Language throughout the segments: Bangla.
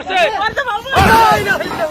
মারছে।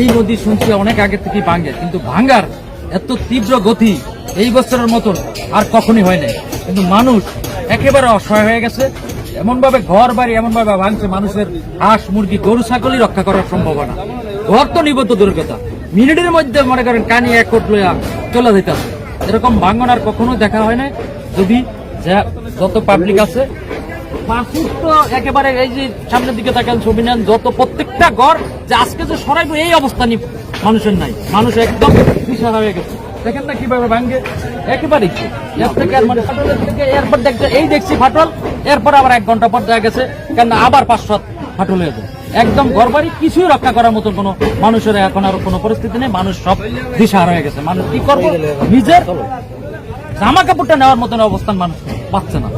এই নদী শুনছি অনেক আগে থেকে ভাঙে কিন্তু ভাঙ্গার এত তীব্র গতি এই বছরের মতন আর কখনই হয় নাই। কিন্তু মানুষ একেবারে অসহায় হয়ে গেছে। এমন ভাবে ঘর বাড়ি এমন ভাবে ভাঙছে, মানুষের হাঁস, মুরগি, গরু, ছাগলই রক্ষা করার সম্ভাবনা। ঘর তো নিবদ্ধ দুর্গতা। মিনিটের মধ্যে মনে করেন কানি এক কোট লইয়া চলে যেতেছে এরকম ভাঙন আর কখনো দেখা হয় না যদি যত পাবলিক আছে একেবারে এই যে সামনের দিকে তাকান ছবি নেন যত প্রত্যেকটা ঘর যে আজকে যে এই অবস্থা মানুষের নাই। মানুষ একদম দিশাহারা হয়ে গেছে। দেখেন না কীভাবে ভাঙ্গে মানে এরপর দেখছে এই দেখছি ফাটল, এরপর আবার এক ঘণ্টা পর গেছে কেন আবার পাঁচ সাত ফাটল হয়ে একদম ঘর বাড়ি কিছুই রক্ষা করার মতো কোনো মানুষের এখন আর কোনো পরিস্থিতি নেই। মানুষ সব দিশাহারা হয়ে গেছে। মানুষ কি করব? নিজের জামা কাপড়টা নেওয়ার মতন অবস্থান মানুষ পাচ্ছে না।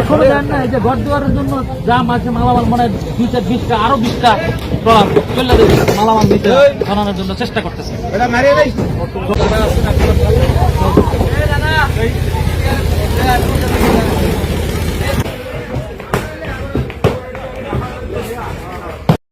এখনও জানেন না এই যে ঘর দুয়ারের জন্য যা মাঝে মালামাল মনে হয় দুই চার বিশটা আরও বিশটা ট্রলার চলে মালামাল দিতে বানানোর জন্য চেষ্টা করতেছে।